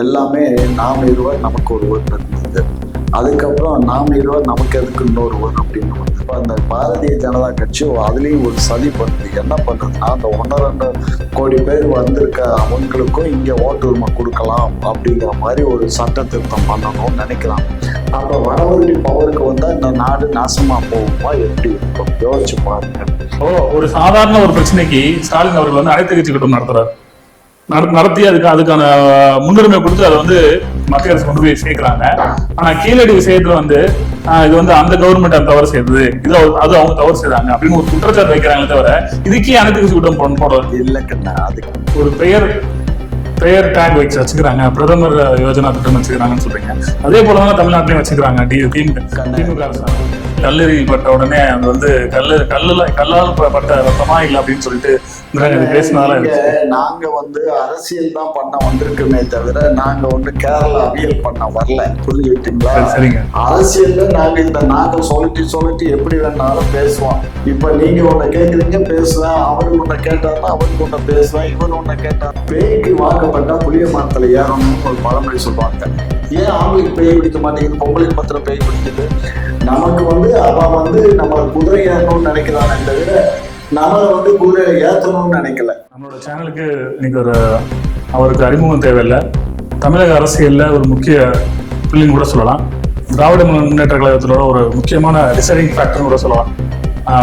எல்லாமே நாம் இருவர் நமக்கு ஒருவர் இருந்தது அதுக்கப்புறம் நாம் இருவர் நமக்கு எதுக்கு இன்னொருவர் அப்படின்னு வந்து இப்போ அந்த பாரதிய ஜனதா கட்சி அதுலேயும் ஒரு சதி பண்ணுது. என்ன பண்ணுதுன்னா அந்த ஒன்று ரெண்டு கோடி பேர் வந்திருக்க அவங்களுக்கும் இங்கே ஓட்டுரிமை கொடுக்கலாம் அப்படிங்கிற மாதிரி ஒரு சட்ட திருத்தம் பண்ணணும்னு நினைக்கலாம் அப்போ வடவழி பவருக்கு வந்தால் இந்த நாடு நாசமாக போகுமா? எப்படி இருக்கும்? யோசிச்சு பாருங்க. ஓ ஒரு சாதாரண ஒரு பிரச்சனைக்கு ஸ்டாலின் அவர்கள் வந்து அனைத்து கட்சி கூட்டம் நடத்துறாரு. நடத்தி அதுக்கு அதுக்கான முன்னுரிமை கொடுத்து அதை வந்து மத்திய அரசு கொண்டு போய் சேர்க்கிறாங்க. ஆனா கீழடி விஷயத்துல வந்து இது வந்து அந்த கவர்மெண்ட் அந்த தவறு செய்தது. இது அது அவங்க தவறு செய்தாங்க அப்படின்னு ஒரு குற்றச்சாட்டு வைக்கிறாங்களே தவிர இதுக்கே அனைத்து கட்சி கூட்டம் போடுறது இல்லை கண்ணா. அதுக்கு ஒரு பெயர் பெயர் டேக் வச்சு வச்சுக்கிறாங்க. பிரதமர் யோஜனா திட்டம் வச்சுக்கிறாங்கன்னு சொல்றீங்க. அதே போலதான் தமிழ்நாட்டிலையும் வச்சுக்கிறாங்க. டி திமுக திமுக அரசாங்கம். கல்லறி பட்ட உடனே அது வந்து கல்லு கல்லுல கல்லால் பட்ட ரத்தமா இல்லை அப்படின்னு சொல்லிட்டு இந்திரா காந்தி பேசினால இங்க நாங்க வந்து அரசியல் தான் பண்ண வந்திருக்கோமே தவிர நாங்க வந்து கேரளா அவியல் பண்ண வரல. புரிஞ்சுக்கிட்டீங்களா சரி, சரிங்க. அரசியல்ல நாங்க இந்த நாங்க சொல்லிட்டு சொல்லிட்டு எப்படி வேணாலும் பேசுவோம். இப்ப நீங்க ஒண்ணு கேக்குறீங்க பேசுவேன். அவரு ஒண்ணு கேட்டாருன்னா அவருக்கு ஒண்ணு பேசுவேன். இவர் ஒண்ணு கேட்டார். பேய்க்கு வாக்கப்பட்டா புளிய மரத்துல ஏறணும்னு ஒரு பழமொழி சொல்லுவாங்க. ஏன் ஆம்பளைக்கு பேய் பிடிக்க மாட்டேங்குது? பொம்பளைக்கு மாத்திரம் பேய் பிடிக்குது? நமக்கு வந்து அவ வந்து நம்ம குதிரை ஏறணும்னு நினைக்கிறானே தவிர நம்மளை வந்து குதிரை ஏத்தணும்னு நினைக்கல. நம்மளோட சேனலுக்கு இன்னைக்கு ஒரு அவருக்கு அறிமுகம் தேவையில்லை. தமிழக அரசியல்ல ஒரு முக்கிய புள்ளின்னு கூட சொல்லலாம். திராவிட முன்னேற்ற கழகத்தோட ஒரு முக்கியமான டிசைடிங் ஃபேக்டர்னு கூட சொல்லலாம்.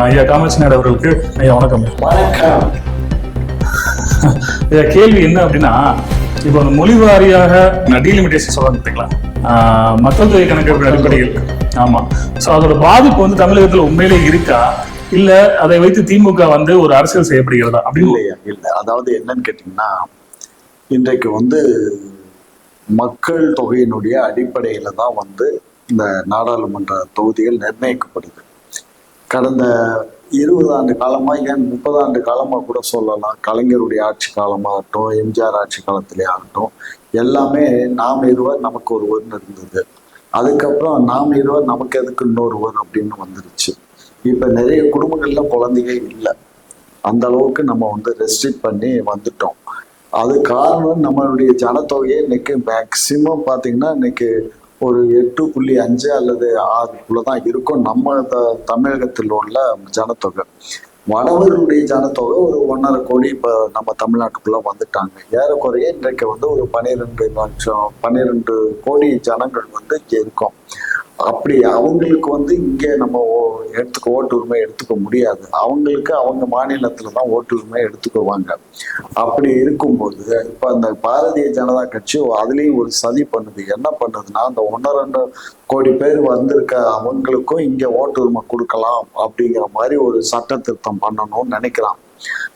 ஐயா காமாட்சி நாயுடு அவர்களுக்கு ஐயா வணக்கம். வணக்கம். ஐயா கேள்வி என்ன அப்படின்னா இப்போ அந்த மொழி வாரியாக நான் டீலிமிட்டேஷன் சொல்ல பார்த்தீங்களா மக்கள் தொகை கணக்கெடுப்பு அடிப்படையில் ஆமா. ஸோ அதோட பாதிப்பு வந்து தமிழகத்துல உண்மையிலே இருக்கா? இல்ல அதை வைத்து திமுக வந்து ஒரு அரசியல் செய்யப்படுகிறதா? அப்படின்னு இல்லையா இல்லை. அதாவது என்னன்னு கேட்டீங்கன்னா இன்றைக்கு வந்து மக்கள் தொகையினுடைய அடிப்படையில தான் வந்து இந்த நாடாளுமன்ற தொகுதிகள் நிர்ணயிக்கப்படுது. கடந்த இருபது ஆண்டு காலமா ஏன் முப்பது ஆண்டு காலமா கூட சொல்லலாம். கலைஞருடைய ஆட்சி காலமாகட்டும் எம்ஜிஆர் ஆட்சி காலத்திலே ஆகட்டும் எல்லாமே நாம் இருவர் நமக்கு ஒருவர்னு இருந்தது. அதுக்கப்புறம் நாம் இருவர் நமக்கு எதுக்கு இன்னொருவர் அப்படின்னு வந்துருச்சு. இப்ப நிறைய குடும்பங்கள்ல குழந்தைங்க இல்லை. அந்த அளவுக்கு நம்ம வந்து ரெஸ்ட்ரிக்ட் பண்ணி வந்துட்டோம். அது காரணம் நம்மளுடைய ஜனத்தொகையே இன்னைக்கு மேக்சிமம் பார்த்தீங்கன்னா இன்னைக்கு ஒரு எட்டு புள்ளி அஞ்சு அல்லது ஆறுக்குள்ள தான் இருக்கும் நம்ம த- தமிழகத்தில் உள்ள ஜனத்தொகை. வடவர்களுடைய ஜனத்தொகை ஒரு ஒன்றரை கோடி இப்போ நம்ம தமிழ்நாட்டுக்குள்ள வந்துட்டாங்க. ஏறக்குறைய இன்றைக்கு வந்து ஒரு பன்னிரெண்டு லட்சம் பன்னிரெண்டு கோடி ஜனங்கள் வந்து இங்கே இருக்கோம். அப்படி அவங்களுக்கு வந்து இங்கே நம்ம ஓ- எடுத்துக்க ஓட்டு உரிமை எடுத்துக்க முடியாது. அவங்களுக்கு அவங்க மாநிலத்தில் தான் ஓட்டு உரிமை எடுத்துக்குவாங்க. அப்படி இருக்கும்போது இப்ப அந்த பாரதிய ஜனதா கட்சி அதுலயும் ஒரு சதி பண்ணுது. என்ன பண்ணுதுன்னா அந்த ஒன்று ரெண்டு கோடி பேர் வந்திருக்க அவங்களுக்கும் இங்க ஓட்டு உரிமை கொடுக்கலாம் அப்படிங்கிற மாதிரி ஒரு சட்ட திருத்தம் பண்ணணும்னு நினைக்கிறான்.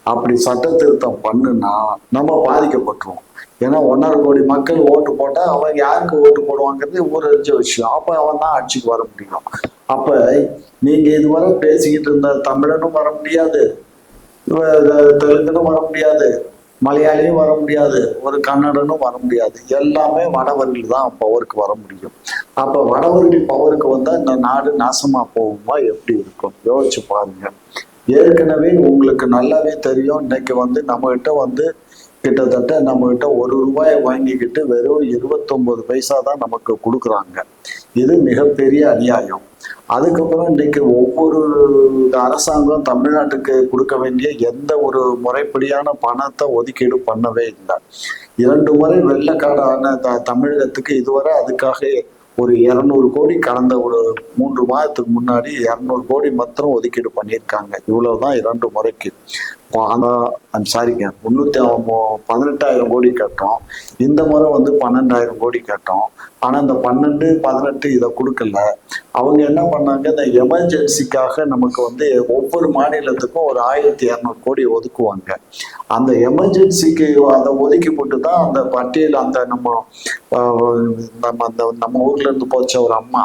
அப்படி சட்ட திருத்தம் பண்ணுனா நம்ம பாதிக்கப்பட்டுருவோம். ஏன்னா ஒன்றரை கோடி மக்கள் ஓட்டு போட்டா அவங்க யாருக்கு ஓட்டு போடுவாங்கிறது ஊரறிஞ்ச விஷயம். அப்ப அவன் தான் ஆட்சிக்கு வர முடியும். அப்ப நீங்க இதுவரை பேசிக்கிட்டு இருந்த தமிழனும் வர முடியாது. தெலுங்குன்னு வர முடியாது. மலையாளியும் வர முடியாது. ஒரு கன்னடனும் வர முடியாது. எல்லாமே வடவர்கள் தான் பவருக்கு வர முடியும். அப்ப வடவர்கள் பவருக்கு வந்தா இந்த நாடு நாசமா போகுமா? எப்படி இருக்கும்? யோசிச்சு பாருங்க. ஏற்கனவே உங்களுக்கு நல்லாவே தெரியும். இன்னைக்கு வந்து நம்மகிட்ட வந்து கிட்டத்தட்ட நம்ம கிட்ட ஒரு ரூபாயை வாங்கிக்கிட்டு வெறும் இருபத்தொன்பது பைசா தான் நமக்கு கொடுக்குறாங்க. இது மிகப்பெரிய அநியாயம். அதுக்கப்புறம் இன்னைக்கு ஒவ்வொரு அரசாங்கம் தமிழ்நாட்டுக்கு கொடுக்க வேண்டிய எந்த ஒரு முறைப்படியான பணத்தை ஒதுக்கீடு பண்ணவே இல்லை. இரண்டு முறை வெள்ளக்காடான த தமிழகத்துக்கு இதுவரை அதுக்காக ஒரு இரநூறு கோடி கடந்த ஒரு மூன்று மாதத்துக்கு முன்னாடி இரநூறு கோடி மாத்திரம் ஒதுக்கீடு பண்ணியிருக்காங்க. இவ்வளவுதான் இரண்டு முறைக்கு. ஆனால் சாரிங்க முந்நூற்றி பதினெட்டாயிரம் கோடி கட்டோம். இந்த முறை வந்து பன்னெண்டாயிரம் கோடி கட்டோம். ஆனால் இந்த பன்னெண்டு பதினெட்டு இதை கொடுக்கல. அவங்க என்ன பண்ணாங்க இந்த எமர்ஜென்சிக்காக நமக்கு வந்து ஒவ்வொரு மாநிலத்துக்கும் ஒரு ஆயிரத்தி இரநூறு கோடி ஒதுக்குவாங்க. அந்த எமர்ஜென்சிக்கு அதை ஒதுக்கி போட்டு தான் அந்த பட்டியல் அந்த நம்ம நம்ம அந்த நம்ம ஊர்ல இருந்து போச்ச ஒரு அம்மா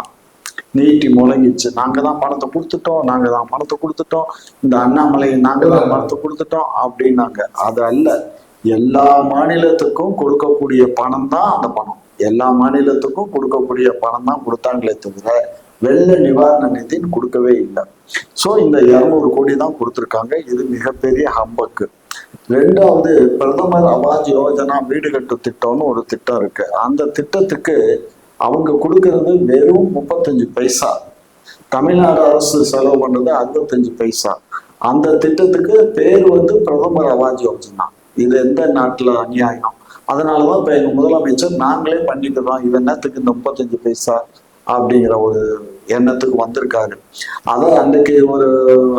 நீட்டி முழங்கிச்சு. நாங்க தான் பணத்தை கொடுத்துட்டோம் நாங்க தான் பணத்தை கொடுத்துட்டோம். இந்த அண்ணாமலை நாங்க தான் பணத்தை கொடுத்துட்டோம் அப்படின்னாங்க. அது அல்ல. எல்லா மாநிலத்துக்கும் கொடுக்கக்கூடிய பணம் தான் அந்த பணம். எல்லா மாநிலத்துக்கும் கொடுக்கக்கூடிய பணம் தான் கொடுத்தாங்களே தவிர வெள்ள நிவாரண நிதின்னு கொடுக்கவே இல்லை. ஸோ இந்த இரநூறு கோடி தான் கொடுத்துருக்காங்க. இது மிகப்பெரிய ஹம்பக்கு. ரெண்டாவது பிரதமர் அவாஜ் யோஜனா வீடு கட்டு திட்டம்னு ஒரு திட்டம் இருக்கு. அந்த திட்டத்துக்கு அவங்க கொடுக்கறது வெறும் முப்பத்தஞ்சு பைசா. தமிழ்நாடு அரசு செலவு பண்றது அறுபத்தஞ்சு பைசா. அந்த திட்டத்துக்கு பேர் வந்து பிரதமர் அவாஜ் யோஜனா. இது எந்த நாட்டுல அநியாயம்? அதனாலதான் இப்ப எங்க முதலமைச்சர் நாங்களே பண்ணிக்கிறோம். இது என்னத்துக்கு இந்த முப்பத்தஞ்சு பைசா அப்படிங்கிற ஒரு எண்ணத்துக்கு வந்திருக்காரு. அதான் அன்றைக்கு ஒரு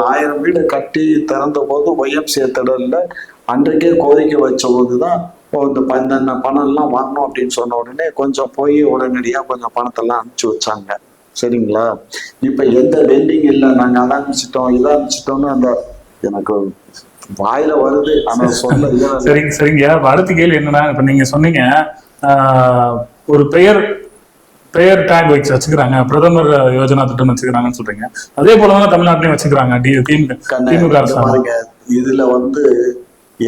ஆயிரம் வீடு கட்டி திறந்த போது ஒய்எம்சிஏ திடல்ல அன்றைக்கே கோரிக்கை வச்ச போதுதான் இந்த ப- இந்த பணம் எல்லாம் வரணும் அப்படின்னு சொன்ன உடனே கொஞ்சம் போய் உடனடியா கொஞ்சம் பணத்தெல்லாம் அனுப்பிச்சு வச்சாங்க. சரிங்களா? இப்ப எந்த பெண்டிங் இல்லை. நாங்க அதை அனுப்பிச்சிட்டோம் இதை அனுப்பிச்சிட்டோம்னு அந்த எனக்கு வாயில வருது. ஆனா சொல்ல. சரிங்க சரிங்க. அடுத்த கேள்வி என்னன்னா இப்ப நீங்க சொன்னீங்க ஒரு பெயர் பெயர் டேக் வச்சு வச்சுக்கிறாங்க. பிரதமர் யோஜனா திட்டம் வச்சுக்கிறாங்கன்னு சொல்றீங்க. அதே போலதான் தமிழ்நாட்டிலையும் வச்சுக்கிறாங்க. திமுக பாருங்க இதுல வந்து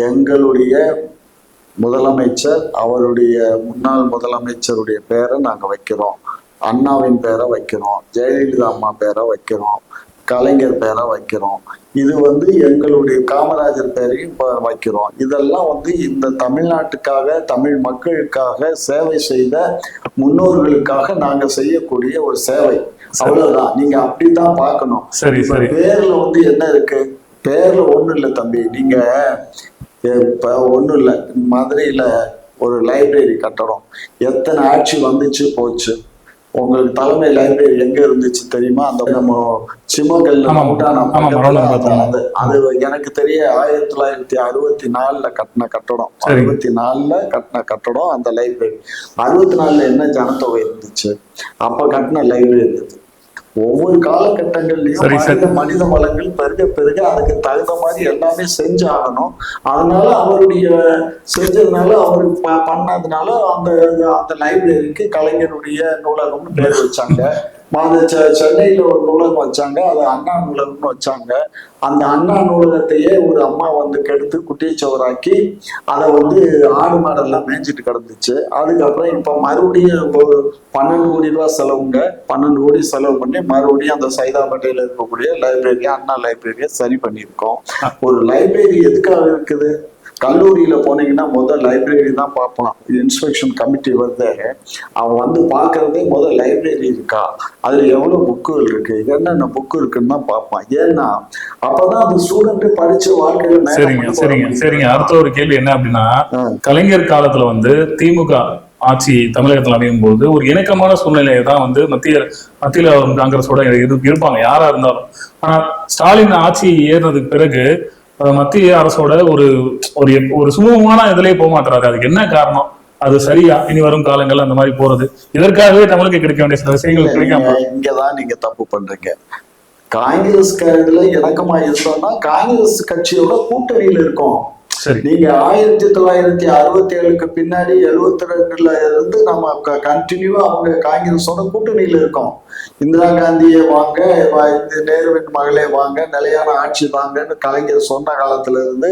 எங்களுடைய முதலமைச்சர் அவருடைய முன்னாள் முதலமைச்சருடைய பேரை நாங்க வைக்கிறோம். அண்ணாவின் பேரை வைக்கிறோம். ஜெயலலிதா அம்மா பேரை வைக்கிறோம். கலைஞர் பேரை வைக்கிறோம். இது வந்து எங்களுடைய காமராஜர் பேரையும் வைக்கிறோம். இதெல்லாம் வந்து இந்த தமிழ்நாட்டுக்காக தமிழ் மக்களுக்காக சேவை செய்த முன்னோர்களுக்காக நாங்க செய்யக்கூடிய ஒரு சேவை. அவ்வளவுதான். நீங்க அப்படித்தான் பார்க்கணும். சரி இப்ப சரி. பேர்ல வந்து என்ன இருக்கு? பேர்ல ஒண்ணும் இல்ல தம்பி. நீங்க இப்ப ஒண்ணும் இல்ல. மதுரையில ஒரு லைப்ரரி கட்டடம் எத்தனை ஆட்சி வந்துச்சு போச்சு. உங்களுக்கு தலைமை லைப்ரரி எங்க இருந்துச்சு தெரியுமா? அந்த நம்ம மவுண்டானா அது- எனக்கு தெரிய ஆயிரத்தி தொள்ளாயிரத்தி அறுபத்தி நாலுல கட்டின கட்டடம். அறுபத்தி நாலுல கட்டின கட்டடம் அந்த லைப்ரரி அறுபத்தி நாலுல என்ன ஜனத்தொகை இருந்துச்சு? அப்ப கட்டின லைப்ரரி இது ஒவ்வொரு காலகட்டங்கள்லயும். மனித வளங்கள் பெருக பெருக அதுக்கு தகுந்த மாதிரி எல்லாமே செஞ்சாகணும் அதனால அவருடைய செஞ்சதுனால அவர் பண்ணதுனால அந்த அந்த லைப்ரரிக்கு கலைஞருடைய நூலகம்னு பேர் வச்சாங்க அந்த செ- ஒரு நூலகம் வச்சாங்க. அது அண்ணா நூலகம்னு வச்சாங்க. அந்த அண்ணா நூலகத்தையே ஒரு அம்மா வந்து கெடுத்து குட்டியை சோறாக்கி அதை வந்து ஆடு மாடெல்லாம் மேய்ஞ்சிட்டு கிடந்துச்சு. அதுக்கப்புறம் இப்போ மறுபடியும் இப்போ பன்னெண்டு கோடி ரூபா செலவுங்க. பன்னெண்டு கோடி செலவு பண்ணி மறுபடியும் அந்த சைதாப்பேட்டையில இருக்கக்கூடிய லைப்ரரியை அண்ணா லைப்ரரியை சரி பண்ணியிருக்கோம். ஒரு லைப்ரரி எதுக்காக இருக்குது? கல்லூரியில போனீங்கன்னா முதல் லைப்ரரி தான் பார்ப்பான். இன்ஸ்பெக்ஷன் கமிட்டி வந்து அவன் வந்து பார்க்கறதே முதல் லைப்ரரி இருக்கா? அதுல எவ்வளவு புக்குகள் இருக்கு? என்னென்ன புக்கு இருக்குன்னு தான் பார்ப்பான். ஏன்னா அப்பதான் அந்த ஸ்டூடெண்ட் படிச்சு வாழ்க்கையில சரிங்க சரிங்க. சரிங்க. அடுத்த ஒரு கேள்வி என்ன அப்படின்னா. கலைஞர் காலத்துல வந்து திமுக ஆட்சி தமிழகத்தில் அமையும் போது ஒரு இணக்கமான சூழ்நிலையை தான் வந்து மத்திய மத்தியில காங்கிரஸோட இரு- இருப்பாங்க யாரா இருந்தாலும். ஆனா ஸ்டாலின் ஆட்சி ஏறினதுக்கு பிறகு மத்திய அரசோட ஒரு ஒரு ஒரு சுமூகமான இதுலயே போக மாட்டாரு. அதுக்கு என்ன காரணம்? அது சரியா? இனி வரும் காலங்கள் அந்த மாதிரி போறது. இதற்காகவே தமிழுக்கு கிடைக்க வேண்டிய சில விஷயங்கள் கிடைக்காம. இங்கதான் நீங்க தப்பு பண்றீங்க. காங்கிரஸ் இதுல இணக்கமா இருந்தோம்னா காங்கிரஸ் கட்சியோட கூட்டணியில இருக்கோம். நீங்க ஆயிரத்தி தொள்ளாயிரத்தி அறுபத்தி ஏழுக்கு பின்னாடி எழுபத்தி ரெண்டுல இருந்து நம்ம கண்டினியூவா அவங்க காங்கிரஸோட கூட்டணியில இருக்கோம். இந்திரா காந்தியே வாங்க நேருவின் மகளே வாங்க நிலையான ஆட்சி வாங்கன்னு கலைஞர் சொன்ன காலத்துல இருந்து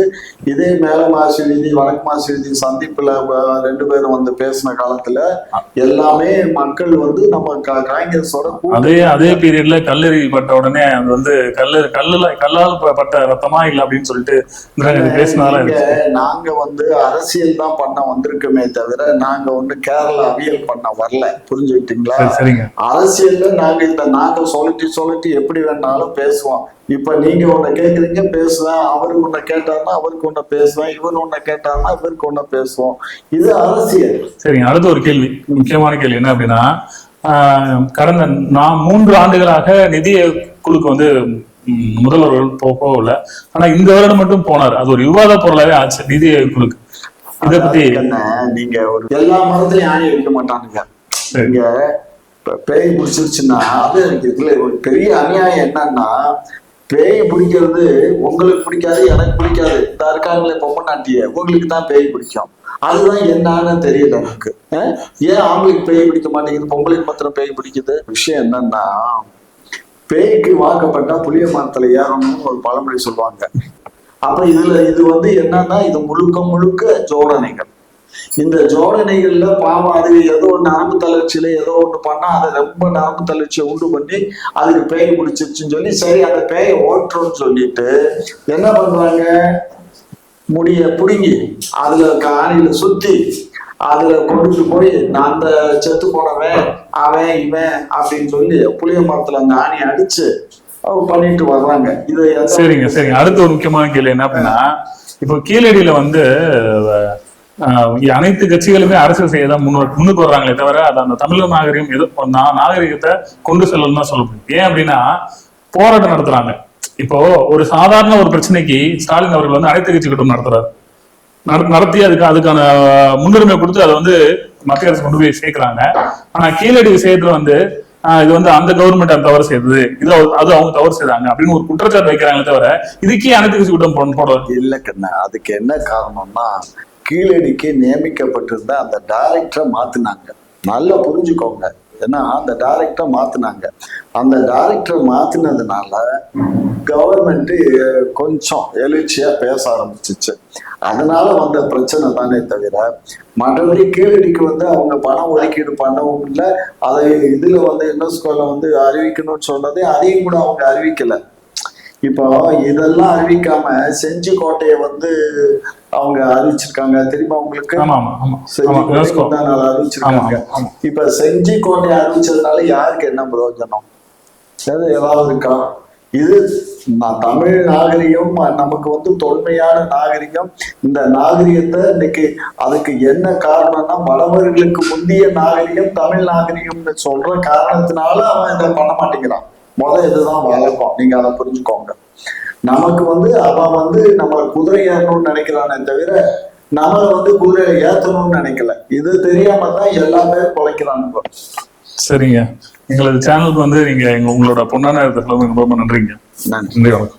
இதே மேல மாசி வீதி வடக்கு மாசி வீதி சந்திப்புல ரெண்டு பேரும் வந்து பேசின காலத்துல எல்லாமே மக்கள் வந்து நம்ம கா- காங்கிரஸோட அதே அதே பீரியட்ல கல்லெறி பட்ட உடனே அது வந்து கல்லு கல்லுல கல்லால் பட்ட ரத்தமா இல்ல அப்படின்னு சொல்லிட்டு இந்திரா காந்தி பேசினால நீங்க நாங்க வந்து அரசியல் தான் பண்ண வந்திருக்கோமே தவிர நாங்க ஒண்ணு கேரளா அவியல் பண்ண வரல. புரிஞ்சுக்கிட்டீங்களா? அரசியல்ல நாங்க இந்த நாங்க சொல்லட்டி சொல்லட்டி எப்படி வேணாலும் பேசுவோம். இப்ப நீங்க ஒண்ணு கேக்குறீங்க பேசுவேன். அவருக்கு ஒண்ணு கேட்டாருன்னா அவருக்கு ஒண்ணு பேசுவேன். இவர் ஒண்ணு கேட்டாருன்னா இவருக்கு ஒண்ணு பேசுவோம். இது அரசியல். சரிங்க அடுத்த ஒரு கேள்வி. முக்கியமான கேள்வி என்ன அப்படின்னா கடந்த நான் மூன்று ஆண்டுகளாக நிதி குழுக்கு வந்து முதல்வர்கள் போகல. ஆனா இந்த வருடம் மட்டும் போனார். அது ஒரு விவாத பொருளாவே ஆச்சு. நிதி குழுக்கு. இத பத்தி என்ன நீங்க ஒரு எல்லா மரத்துலயும் ஆணி வைக்க மாட்டானுங்க. நீங்க பேய் பிடிச்சிருச்சுன்னா அது இதுல ஒரு பெரிய அநியாயம் என்னன்னா பேய் பிடிக்கிறது உங்களுக்கு பிடிக்காது எனக்கு பிடிக்காது. இந்த இருக்காங்களே பொம்மநாட்டிய உங்களுக்கு தான் பேய் பிடிக்கும். அதுதான் என்னன்னு தெரியல எனக்கு? ஏன் ஆம்பளைக்கு பேய் பிடிக்க மாட்டேங்குது பொம்பளைக்கு மாத்திரம் பேய் பிடிக்குது? விஷயம் என்னன்னா பேய்க்கு வாக்கப்பட்டா புளிய மரத்துல ஏறணும்னு ஒரு பழமொழி சொல்லுவாங்க. அப்ப இதுல இது வந்து என்னன்னா இது முழுக்க முழுக்க ஜோடனைகள். இந்த ஜோடனைகள்ல பாவம் அது ஏதோ ஒரு நரம்பு தளர்ச்சியில ஏதோ ஒன்று பண்ணா அதை ரொம்ப நரம்பு தளர்ச்சியை உண்டு பண்ணி அதுக்கு பேய் முடிச்சிருச்சுன்னு சொல்லி சரி அந்த பேயை ஓட்டுறோம்னு சொல்லிட்டு என்ன பண்றாங்க? முடிய பிடுங்கி அதுல காணியில சுத்தி அதுல கொண்டுட்டு போய் நான் அந்த செத்து போனவன் அவன் இவன் அப்படின்னு சொல்லி புளிய மரத்துல அந்த ஆணி அடிச்சு பண்ணிட்டு வர்றாங்க. இது சரிங்க சரிங்க. அடுத்த ஒரு முக்கியமான கேள்வி என்ன அப்படின்னா இப்போ கீழடியில வந்து அனைத்து கட்சிகளுமே அரசியல் செய்ய தான் முன்னு முன்னுக்கு வர்றாங்களே தவிர அது அந்த தமிழ் நாகரிகம் எது நாகரிகத்தை கொண்டு செல்லணும் தான் சொல்ல முடியும் ஏன் அப்படின்னா போராட்டம் நடத்துறாங்க. இப்போ ஒரு சாதாரண ஒரு பிரச்சனைக்கு ஸ்டாலின் அவர்கள் வந்து அனைத்து கட்சி கூட்டம் நடத்துறாரு. நட- நடத்தி அதுக்கு அதுக்கான முன்னுரிமை கொடுத்து அதை வந்து மத்திய அரசு கொண்டு போய் சேர்க்கிறாங்க. ஆனா கீழடி விஷயத்துல வந்து ஆஹ் இது வந்து அந்த கவர்மெண்ட் அந்த தவறு செய்தது. இது அது அவங்க தவறு செய்தாங்க அப்படின்னு ஒரு குற்றச்சாட்டு வைக்கிறாங்களே தவிர இதுக்கே அனைத்து கட்சி கூட்டம் போட- போட இல்ல கண்ணா அதுக்கு என்ன காரணம்னா கீழடிக்கு நியமிக்கப்பட்டிருந்த அந்த டைரக்டரை மாத்தினாங்க. நல்லா புரிஞ்சுக்கோங்க. ஏன்னா அந்த டைரக்டரை மாத்தினாங்க. அந்த டைரக்டரை மாத்தினதுனால கவர்மெண்ட் கொஞ்சம் எழுச்சியா பேச ஆரம்பிச்சிச்சு. அதனால வந்த பிரச்சனை தானே தவிர மற்றபடி கீழடிக்கு வந்து அவங்க பணம் ஒதுக்கீடு பண்ணவும் இல்லை. அதை இதுல வந்து யுனெஸ்கோல வந்து அறிவிக்கணும்னு சொன்னதே அதையும் கூட அவங்க அறிவிக்கல. இப்போ இதெல்லாம் அறிவிக்காம செஞ்சி கோட்டையை வந்து அவங்க அறிவிச்சிருக்காங்க. தெரியுமா உங்களுக்கு. முந்தா நாள் அறிவிச்சிருக்காங்க. இப்ப செஞ்சி கோட்டையை அறிவிச்சதுனால யாருக்கு என்ன பிரயோஜனம்? ஏதாவது இருக்கா? இது நான் தமிழ் நாகரிகம் நமக்கு வந்து தொன்மையான நாகரிகம். இந்த நாகரிகத்தை இன்னைக்கு அதுக்கு என்ன காரணம்னா மலவர்களுக்கு முந்தைய நாகரிகம் தமிழ் நாகரிகம்னு சொல்ற காரணத்தினால அவன் இதை பண்ண மாட்டேங்கிறான். முத இதுதான் வழக்கம். நீங்க அதை புரிஞ்சுக்கோங்க. நமக்கு வந்து அவன் வந்து நம்ம குதிரை ஏறணும்னு நினைக்கிறானே தவிர நம்ம வந்து குதிரை ஏத்தணும்னு நினைக்கல. இது தெரியாம தான் எல்லாமே பேரும் குலைக்கிறானுங்க சரிங்க. எங்களது சேனலுக்கு வந்து நீங்க எங்க உங்களோட பொண்ணான செலவு ரொம்ப நன்றிங்க. நன்றி. நன்றி வணக்கம்.